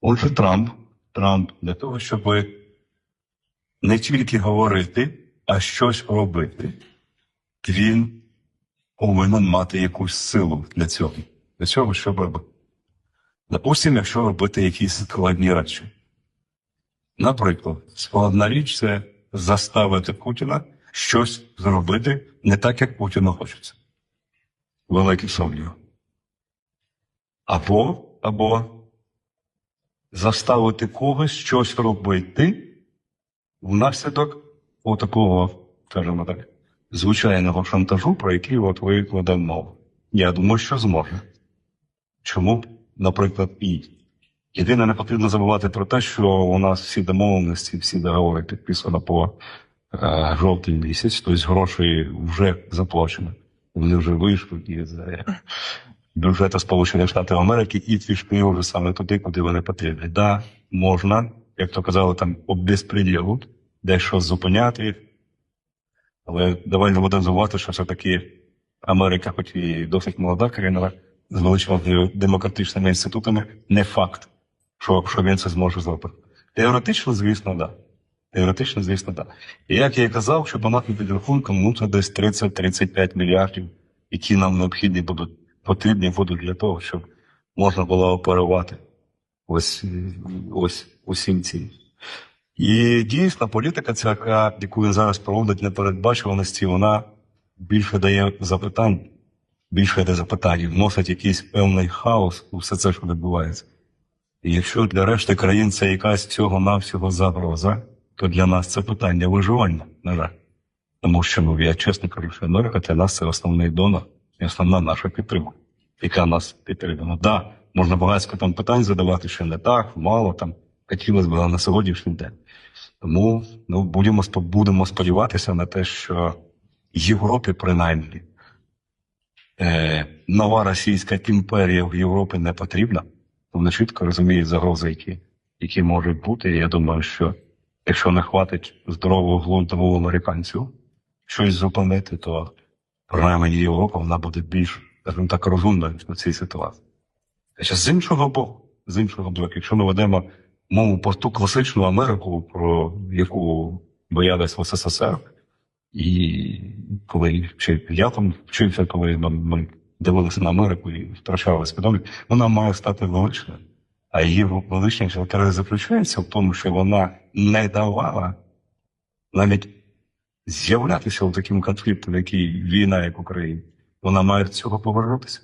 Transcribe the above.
Отже, Трамп, Трамп для того, щоб не тільки говорити, а щось робити, він повинен мати якусь силу для цього. Для цього, щоб. Допустимо, якщо робити якісь складні речі. Наприклад, складна річ це заставити Путіна щось зробити не так, як Путіну хочеться. Великий сумнів. Або, або заставити когось щось робити внаслідок отакого, скажімо так, звичайного шантажу, про який от ви кладемо мову. Я думаю, що зможе. Чому, наприклад, і єдине, не потрібно забувати про те, що у нас всі домовленості, всі договори підписано по е, жовтий місяць, тобто гроші вже заплачені. Вони вже вийшли е, бюджету Сполучених Штатів Америки і пішли вже саме туди, куди вони потрібні. Да, можна, як то казали, там об безпреділу, дещо зупиняти, але давай не будемо забувати, що все-таки Америка, хоч і досить молода країна, з величезними демократичними інститутами, не факт, що, що він це зможе зробити. Теоретично, звісно, так. Да. Теоретично, звісно, так. Да. І як я і казав, що банатним підрахунком, ну це десь 30-35 мільярдів, які нам необхідні будуть, потрібні будуть для того, щоб можна було оперувати ось, ось усім цим. І дійсно, політика, ця, яку він зараз проводить непередбачуваності, вона більше дає запитань, більше дає запитань, вносить якийсь певний хаос у все це, що відбувається. І якщо для решти країн це якась цього навсього загроза, то для нас це питання виживання, на жаль. Тому що ну, я чесно кажу, що Америка для нас це основний донор і основна наша підтримка, яка нас підтримує. Так, да, можна багатько там питань задавати, що не так, мало там хотілося б на сьогоднішній день. Тому ну, будемо, будемо сподіватися на те, що Європі, принаймні, е, нова російська імперія в Європі не потрібна. Вони чітко розуміють загрози, які, які можуть бути. І я думаю, що якщо не хватить здорового глузду американців щось зупинити, то принаймні Європа вона буде більш, скажімо так, розумною в цій ситуації. Ще з іншого боку, з іншого боку, якщо ми ведемо мову про ту класичну Америку, про яку боялись в СССР, і коли ще я там вчився, коли ми дивилися на Америку і втрачали свідомість, вона має стати величною. А її величність заключається в тому, що вона не давала навіть з'являтися в таким в який війна, як Україна, Вона має цього повернутися.